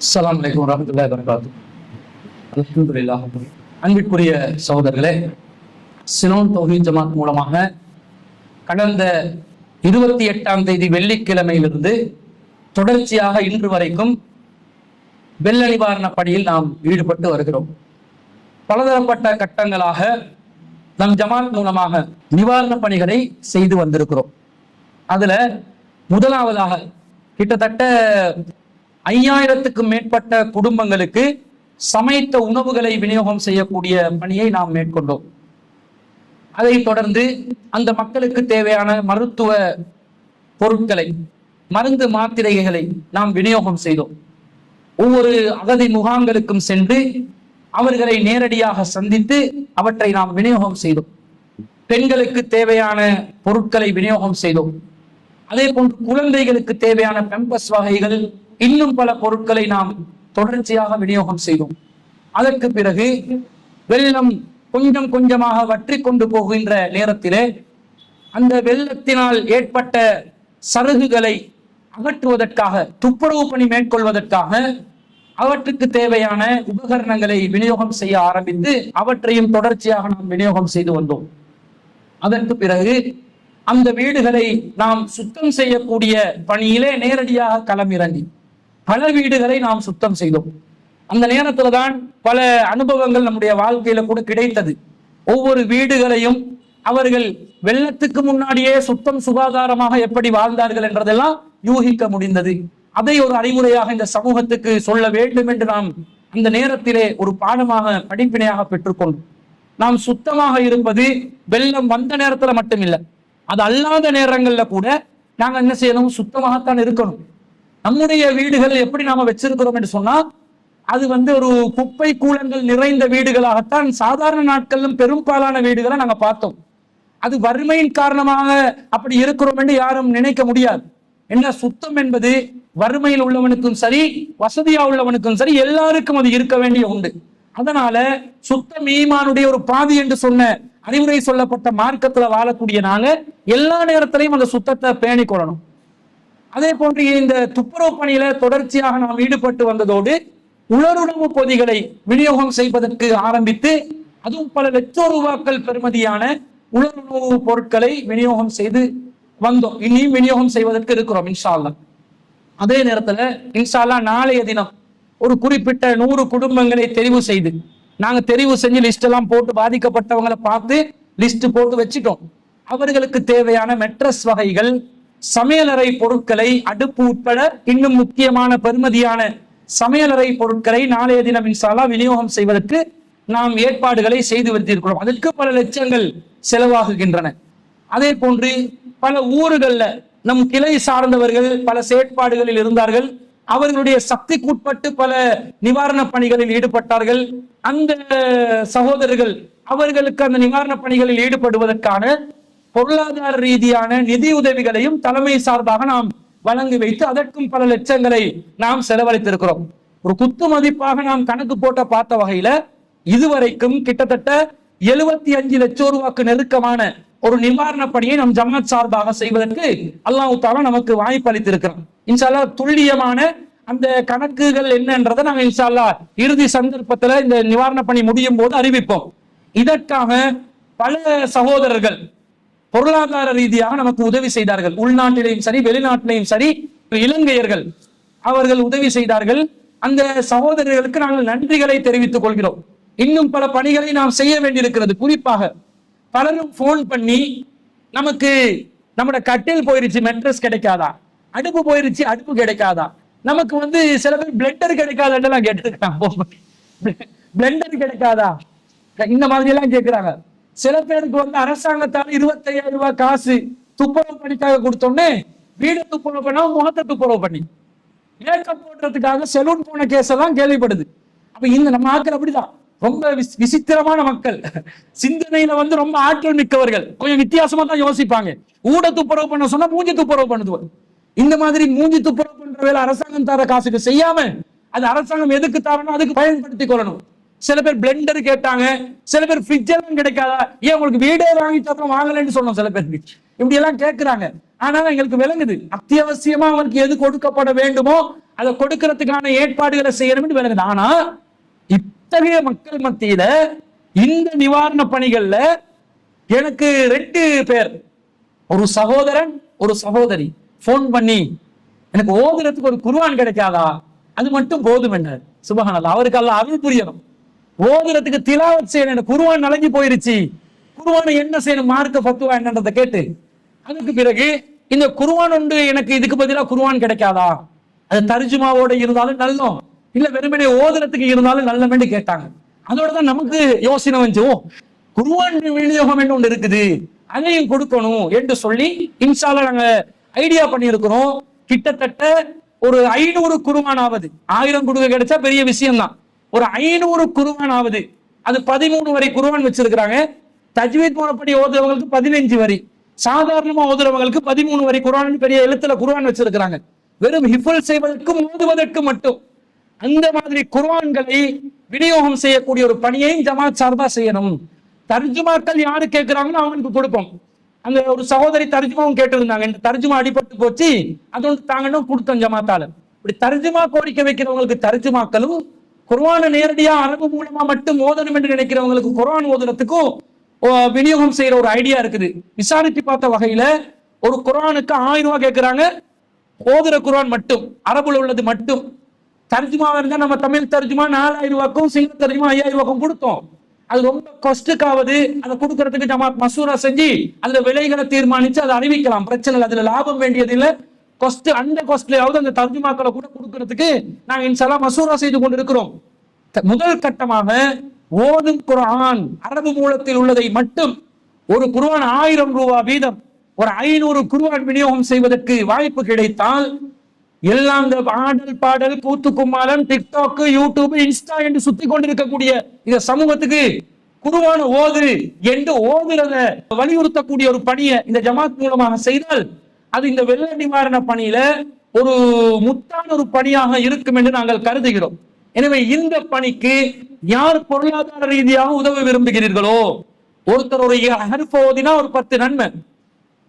அஸ்ஸலாமு அலைக்கும் வரமத்துல்லா வரகாத்து அலமதுல்லா அன்பிற்குரிய சகோதரர்களே சினோன் தொகுதி ஜமாத் மூலமாக கடந்த இருபத்தி எட்டாம் தேதி வெள்ளிக்கிழமையிலிருந்து தொடர்ச்சியாக இன்று வரைக்கும் வெள்ள நிவாரண பணியில் நாம் ஈடுபட்டு வருகிறோம். பலதரப்பட்ட கட்டங்களாக நம் ஜமாத் மூலமாக நிவாரண பணிகளை செய்து வந்திருக்கிறோம். அதுல முதலாவதாக கிட்டத்தட்ட ஐயாயிரத்துக்கும் மேற்பட்ட குடும்பங்களுக்கு சமைத்த உணவுகளை விநியோகம் செய்யக்கூடிய பணியை நாம் மேற்கொண்டோம். அதைத் தொடர்ந்து அந்த மக்களுக்கு தேவையான மருத்துவ பொருட்களை மருந்து மாத்திரைகளை நாம் விநியோகம் செய்தோம். ஒவ்வொரு அகதி முகாம்களுக்கும் சென்று அவர்களை நேரடியாக சந்தித்து அவற்றை நாம் விநியோகம் செய்தோம். பெண்களுக்கு தேவையான பொருட்களை விநியோகம் செய்தோம். அதே போன்று குழந்தைகளுக்கு தேவையான பெம்பஸ் வகைகள் இன்னும் பல பொருட்களை நாம் தொடர்ச்சியாக விநியோகம் செய்தோம். அதற்கு பிறகு வெள்ளம் கொஞ்சம் கொஞ்சமாக வற்றி கொண்டு போகின்ற நேரத்திலே அந்த வெள்ளத்தினால் ஏற்பட்ட சருகுகளை அகற்றுவதற்காக துப்புரவு பணி மேற்கொள்வதற்காக அவற்றுக்கு தேவையான உபகரணங்களை விநியோகம் செய்ய ஆரம்பித்து அவற்றையும் தொடர்ச்சியாக நாம் விநியோகம் செய்து வந்தோம். அதற்கு பிறகு அந்த வீடுகளை நாம் சுத்தம் செய்யக்கூடிய பணியிலே நேரடியாக களமிறங்கி பல வீடுகளை நாம் சுத்தம் செய்தோம். அந்த நேரத்துல தான் பல அனுபவங்கள் நம்முடைய வாழ்க்கையில கூட கிடைத்தது. ஒவ்வொரு வீடுகளையும் அவர்கள் வெள்ளத்துக்கு முன்னாடியே சுத்தம் சுகாதாரமாக எப்படி வாழ்ந்தார்கள் என்றதெல்லாம் யூகிக்க முடிந்தது. அதை ஒரு அறிவுரையாக இந்த சமூகத்துக்கு சொல்ல வேண்டும் என்று நாம் அந்த நேரத்திலே ஒரு பாடமாக படிப்பினையாக பெற்றுக்கொண்டோம் நாம் சுத்தமாக இருப்பது வெள்ளம் வந்த நேரத்துல மட்டும் இல்லை அது அல்லாத நேரங்கள்ல கூட நாங்க என்ன செய்யணும்? சுத்தமாகத்தான் இருக்கணும். நம்முடைய வீடுகள் எப்படி நாம வச்சிருக்கிறோம் என்று சொன்னா அது வந்து ஒரு குப்பை கூலங்கள் நிறைந்த வீடுகளாகத்தான் சாதாரண நாட்களிலும் பெரும்பாலான வீடுகளை நாங்க பார்த்தோம். அது வறுமையின் காரணமாக அப்படி இருக்கிறோம் என்று யாரும் நினைக்க முடியாது. என்ன சுத்தம் என்பது வறுமையில் உள்ளவனுக்கும் சரி வசதியா உள்ளவனுக்கும் சரி எல்லாருக்கும் அது இருக்க வேண்டிய உண்டு. அதனால சுத்தம் ஈமானுடைய ஒரு பாதி என்று சொன்ன அறிவுரை சொல்லப்பட்ட மார்க்கத்துல வாழக்கூடிய நாங்க எல்லா நேரத்திலையும் அந்த சுத்தத்தை பேணி கொள்ளணும் அதே போன்று இந்த துப்புரவு பணியில தொடர்ச்சியாக நாம் ஈடுபட்டு வந்ததோடு உலருணவு பொதிகளை விநியோகம் செய்வதற்கு ஆரம்பித்து அதுவும் பல லட்சம் ரூபாக்கள் பெறுமதியான உலருணவு பொருட்களை விநியோகம் செய்து வந்தோம். இனியும் விநியோகம் செய்வதற்கு இருக்கிறோம் இன்ஷால்லா அதே நேரத்துல இன்ஷா நாளைய தினம் ஒரு குறிப்பிட்ட நூறு குடும்பங்களை தெரிவு செய்து நாங்க தெரிவு செஞ்சு லிஸ்ட் எல்லாம் போட்டு பாதிக்கப்பட்டவங்களை பார்த்து லிஸ்ட் போட்டு வச்சுட்டோம். அவர்களுக்கு தேவையான மெட்ரஸ் வகைகள் சமையலறை பொருட்களை அடுப்பு உட்பட இன்னும் முக்கியமான பெருமதியான சமையலறை பொருட்களை நாளைய தினம் இன்சாலா விநியோகம் செய்வதற்கு நாம் ஏற்பாடுகளை செய்து வைத்திருக்கிறோம். அதற்கு பல லட்சங்கள் செலவாகுகின்றன. அதே போன்று பல ஊர்களில் நம் கிளை சார்ந்தவர்கள் பல செயற்பாடுகளில் இருந்தார்கள். அவர்களுடைய சக்திக்குட்பட்டு பல நிவாரண பணிகளில் ஈடுபட்டார்கள். அந்த சகோதரர்கள் அவர்களுக்கு அந்த நிவாரண பணிகளில் ஈடுபடுவதற்கான பொருளாதார ரீதியான நிதி உதவிகளையும் தலைமை சார்பாக நாம் வழங்கி வைத்து அதற்கும் பல லட்சங்களை நாம் செலவழித்திருக்கிறோம். ஒரு குத்து மதிப்பாக நாம் கணக்கு போட்ட பார்த்த வகையில இதுவரைக்கும் கிட்டத்தட்ட எழுபத்தி அஞ்சு லட்சம் ரூபாய்க்கு நெருக்கமான ஒரு நிவாரண பணியை நம் ஜமாத் சார்பாக செய்வதற்கு அல்லாஹ் தாலா நமக்கு வாய்ப்பு அளித்திருக்கிறான். இன்ஷால்லா துல்லியமான அந்த கணக்குகள் என்னன்றதை நாங்க இன்ஷால்லா இறுதி சந்தர்ப்பத்துல இந்த நிவாரண பணி முடியும் போது அறிவிப்போம். இதற்காக பல சகோதரர்கள் பொருளாதார ரீதியாக நமக்கு உதவி செய்தார்கள். உள்நாட்டிலையும் சரி வெளிநாட்டிலையும் சரி இலங்கையர்கள் அவர்கள் உதவி செய்தார்கள். அந்த சகோதரர்களுக்கு நாங்கள் நன்றிகளை தெரிவித்துக் கொள்கிறோம். இன்னும் பல பணிகளை நாம் செய்ய வேண்டியிருக்கிறது. குறிப்பாக பலரும் போன் பண்ணி நமக்கு நம்மட கட்டில் போயிருச்சு மெட்ரஸ் கிடைக்காதா? அடுப்பு போயிருச்சு அடுப்பு கிடைக்காதா? நமக்கு வந்து சில பேர் பிளெண்டர் கிடைக்காதான்னு கேட்டிருக்காங்க. பிளெண்டர் கிடைக்காதா? இந்த மாதிரி எல்லாம் கேட்கிறாங்க. சில பேருக்கு வந்து அரசாங்கத்தால் இருபத்தையாயிரம் ரூபாய் காசு துப்புரவு பணிக்காக கொடுத்தோன்னே வீடை துப்புரவு பண்ணா முகத்தை துப்புரவு பண்ணி. மேக்கப் போடுறதுக்காக செலூன் போன கேஸ் எல்லாம் கேள்விப்படுது. அப்ப இந்த நம்ம ஆட்கள் அப்படிதான். ரொம்ப விசித்திரமான மக்கள். சிந்தனையில வந்து ரொம்ப ஆற்றல் மிக்கவர்கள். கொஞ்சம் வித்தியாசமா தான் யோசிப்பாங்க. ஊட துப்புரவு பண்ண சொன்னா மூஞ்சி துப்புரவு பண்ணுது இந்த மாதிரி மூஞ்சி துப்புரவு பண்ற வேலை அரசாங்கம் தர காசுக்கு செய்யாம அது அரசாங்கம் எதுக்கு தரணும் அதுக்கு பயன்படுத்திக் கொள்ளணும். சில பேர் பிளெண்டர் கேட்டாங்க சில பேர் ஃப்ரிட்ஜ் எல்லாம் கிடைக்காதா? ஏன் உங்களுக்கு வீடே வாங்கி அப்புறம் வாங்கலைன்னு சொன்னோம் சில பேர். இப்படி எல்லாம் கேட்கிறாங்க ஆனா எங்களுக்கு விளங்குது. அத்தியாவசியமா அவனுக்கு எது கொடுக்கப்பட வேண்டுமோ அதை கொடுக்கறதுக்கான ஏற்பாடுகளை செய்யணும்னு விளங்குது. ஆனா இத்தகைய மக்கள் மத்தியில இந்த நிவாரண பணிகள்ல எனக்கு ரெண்டு பேர். ஒரு சகோதரன் ஒரு சகோதரி. ஃபோன் பண்ணி எனக்கு ஓதுறதுக்கு ஒரு குருவான் கிடைக்காதா? அது மட்டும் போதும் என்ன சுபஹானல்லாஹ் அவருக்கு அல்லாஹ் அருள் புரியணும். ஓதுறதுக்கு திலாவத் செய்யணும். குருவான் குர்ஆன் நலங்கி போயிருச்சு. குர்ஆனை என்ன செய்யணும்? மார்க்க ஃபத்துவா என்னன்றதை கேட்டு. அதுக்கு பிறகு இந்த குருவான் உண்டு எனக்கு இதுக்கு பதிலாக குருவான் கிடைக்காதா? அது தர்ஜுமாவோட இருந்தாலும் நல்லோம். இல்ல வெறுமனே ஓதுறதுக்கு இருந்தாலும் நல்லமேன்னு கேட்டாங்க. அதோட தான் நமக்கு யோசனை வந்து ஓ குர்ஆன் விநியோகம் என்று ஒன்று இருக்குது? அதையும் கொடுக்கணும் என்று சொல்லி இன்ஷால நாங்க ஐடியா பண்ணியிருக்கிறோம். கிட்டத்தட்ட ஒரு ஐநூறு குருவானாவது. ஆயிரம் குடுக்க கிடைச்சா பெரிய விஷயம்தான். ஒரு ஐநூறு குருவான் ஆகுது அது பதிமூணு வரை குருவான் வச்சிருக்கிறாங்க. தஜ்வீத் போனப்படி ஓதுறவங்களுக்கு பதினஞ்சு வரி. சாதாரணமா ஓதுறவங்களுக்கு பதிமூணு வரி குரான் பெரிய எழுத்துல குருவான் வச்சிருக்கிறாங்க. வெறும் ஹிஃபல் செய்வதற்கும் ஓதுவதற்கு மட்டும். அந்த மாதிரி குர்ஆன்களை விநியோகம் செய்யக்கூடிய ஒரு பணியையும் ஜமாத் சார்பா செய்யணும். தர்ஜுமாக்கள் யாரு கேட்கிறாங்களோ அவங்களுக்கு கொடுப்போம். அந்த ஒரு சகோதரி தர்ஜுமாவும் கேட்டிருந்தாங்க. இந்த தர்ஜுமா அடிபட்டு போச்சு அது வந்து தாங்கன்னு கொடுத்தோம் ஜமாத்தால. இப்படி தர்ஜுமா கோரிக்கை வைக்கிறவங்களுக்கு தர்ஜுமாக்களும் குர்வானை நேரடியா அரபு மூலமா மட்டும் ஓதணும் என்று நினைக்கிறவங்களுக்கு குர்வான் ஓதுறதுக்கும் ஓ, விநியோகம் செய்யற ஒரு ஐடியா இருக்குது. விசாரித்து பார்த்த வகையில ஒரு குரானுக்கு ஆயிரம் ரூபாய் கேட்கிறாங்க ஓதுற குரான் மட்டும் அரபுல உள்ளது மட்டும். தர்ஜுமாவா இருந்தா நம்ம தமிழ் தர்ஜுமா நாலாயிரம் ரூபாய்க்கும் சிங்கள தர்ஜுமா ஐயாயிரம் ரூபாய்க்கும் கொடுத்தோம். அது ரொம்ப கொஸ்டுக்காவது அதை கொடுக்கறதுக்கு ஜமாத் மசூரா செஞ்சு அதுல விலைகளை தீர்மானிச்சு அதை அறிவிக்கலாம். பிரச்சனை இல்லை அதுல லாபம் வேண்டியது இல்லை கொஸ்ட் அந்த கொஸ்ட்லயாவது அந்த தர்ஜுமாக்களை கூட கொடுக்கறதுக்கு நாங்கள் இன்ஷால்லா மசூரா செய்து கொண்டு இருக்கிறோம் முதல் கட்டமாக ஓதும் குரான் அரபு மூலத்தில் உள்ளதை மட்டும் ஒரு குருவான் ஆயிரம் ரூபா வீதம் ஒரு ஐநூறு குருவான் விநியோகம் செய்வதற்கு வாய்ப்பு கிடைத்தால் எல்லாம் இந்த ஆடல் பாடல் கூத்து கும்மாளம் டிக்டாக் யூடியூப் இன்ஸ்டா என்று சுத்தி கொண்டிருக்கக்கூடிய இந்த சமூகத்துக்கு குருவான ஓது என்று ஓதுறத வலியுறுத்தக்கூடிய ஒரு பணியை இந்த ஜமாத் மூலமாக செய்தால் அது இந்த வெள்ள நிவாரண பணியில ஒரு முத்தான ஒரு பணியாக இருக்கும் என்று நாங்கள் கருதுகிறோம். எனவே இந்த பணிக்கு யார் பொருளாதார ரீதியாக உதவ விரும்புகிறீர்களோ ஒருத்தர் ஒரு ஹருஃப் ஓதினா ஒரு பத்து நன்மை.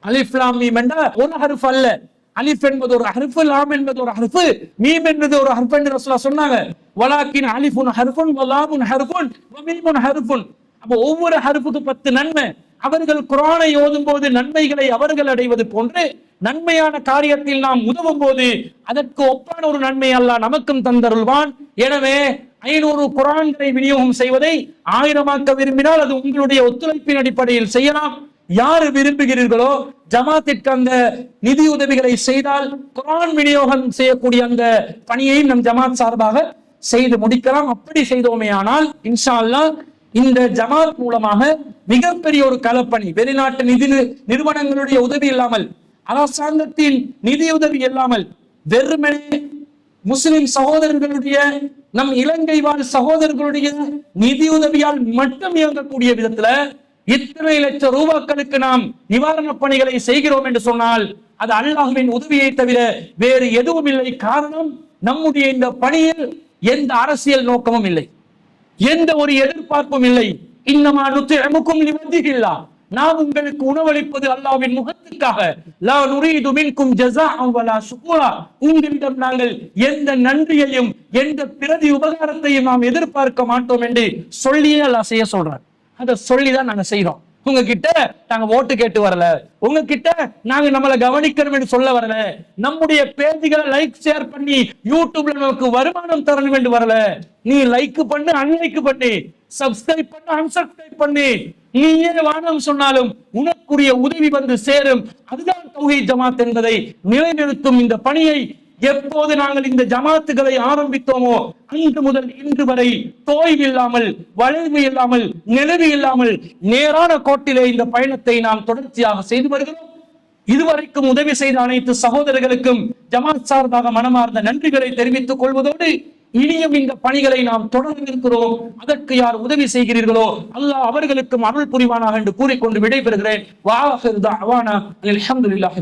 அலிஃப் லாம் மீம் என்ற ஒரு ஹருஃப் அல்ல. அலிஃப் என்பது ஒரு ஹர்ஃப் லாம் என்பது ஒரு ஹர்ஃப் மீம் என்பது ஒரு ஹருஃப் என்று ரசூலா சொன்னாங்க. வலாக்கின் அலிஃபுன் ஹருஃபுன் வலாமுன் ஹருஃபுன் மீமுன் ஹருஃபுன். அப்போ ஒவ்வொரு ஹருஃபுக்கு பத்து நன்மை. அவர்கள் குரானை ஓதும் போது நன்மைகளை அவர்கள் அடைவது போன்று நன்மையான காரியத்தில் நாம் உதவும் போது அதற்கு ஒப்பான ஒரு நன்மை அல்ல நமக்கும் தந்தருள்வான். எனவே ஐநூறு குரான்களை விநியோகம் செய்வதை ஆயிரமாக்க விரும்பினால் அது உங்களுடைய ஒத்துழைப்பின் அடிப்படையில் செய்யலாம். யார் விரும்புகிறீர்களோ ஜமாத்திற்கு அந்த நிதி உதவிகளை செய்தால் குரான் விநியோகம் செய்யக்கூடிய அந்த பணியையும் நம் ஜமாத் சார்பாக செய்து முடிக்கலாம். அப்படி செய்தோமே ஆனால் இன்ஷா இந்த ஜமாத் மூலமாக மிகப்பெரிய ஒரு களப்பணி வெளிநாட்டு நிதி நிறுவனங்களுடைய உதவி இல்லாமல் அரசாங்கத்தின் நிதியுதவி இல்லாமல் வெறுமனே முஸ்லிம் சகோதரர்களுடைய நம் இலங்கை வாழ் சகோதரர்களுடைய நிதியுதவியால் மட்டும் இயங்கக்கூடிய விதத்துல இத்தனை லட்சம் ரூபாக்களுக்கு நாம் நிவாரண பணிகளை செய்கிறோம் என்று சொன்னால் அது அல்லாஹுவின் உதவியை தவிர வேறு எதுவும் இல்லை. காரணம் நம்முடைய இந்த பணியில் எந்த அரசியல் நோக்கமும் இல்லை. எந்த ஒரு எதிர்பார்ப்பும் இல்லை. இன்னமா நுத்திமுக்கும் நிவர்த்திகளா நாம் உங்களுக்கு உணவளிப்பது அல்லாவின் முகத்துக்காக லா நுரீது மின்கும் ஜஸாஅன் வலா ஷுக்கூரா உங்களிடம் நாங்கள் எந்த நன்றியையும் எந்த பிரதி உபகாரத்தையும் நாம் எதிர்பார்க்க மாட்டோம் என்று சொல்லியே அல்லாஹ் செய்ய சொல்றார். அதை சொல்லி தான் நாங்க உங்ககிட்ட நாங்க ஓட்டு கேட்டு வரல. உங்ககிட்ட நாங்க நம்மளை கவனிக்கணும் என்று சொல்ல வரல. நம்முடைய பேஜ்களை லைக் ஷேர் பண்ணி யூடியூப்ல நமக்கு வருமானம் தரணும் என்று வரல. நீ லைக் பண்ணு அன்லைக் பண்ணு. சப்ஸ்கிரைப் பண்ணு அன்சப்ஸ்கிரைப் பண்ணு. நீயே வானம் சொன்னாலும் உனக்குரிய உதவி வந்து சேரும். அதுதான் தௌஹீத் ஜமாத் என்பதை நிலைநிறுத்தும் இந்த பணியை எப்போது நாங்கள் இந்த ஜமாத்துகளை ஆரம்பித்தோமோ அன்று முதல் இன்று வரை தோய்வு இல்லாமல் வளைவு இல்லாமல் நிலவு இல்லாமல் நேரான கோட்டிலே இந்த பயணத்தை நாம் தொடர்ச்சியாக செய்து வருகிறோம். இதுவரைக்கும் உதவி செய்த அனைத்து சகோதரர்களுக்கும் ஜமாத் சார்பாக மனமார்ந்த நன்றிகளை தெரிவித்துக் கொள்வதோடு இனியும் இந்த பணிகளை நாம் தொடர்ந்து இருக்கிறோம். அதற்கு யார் உதவி செய்கிறீர்களோ அல்லாஹ் அவர்களுக்கும் அருள் புரிவானாக என்று கூறிக்கொண்டு விடைபெறுகிறேன். வாஹிர் அவானா அலமதுல்லாஹ்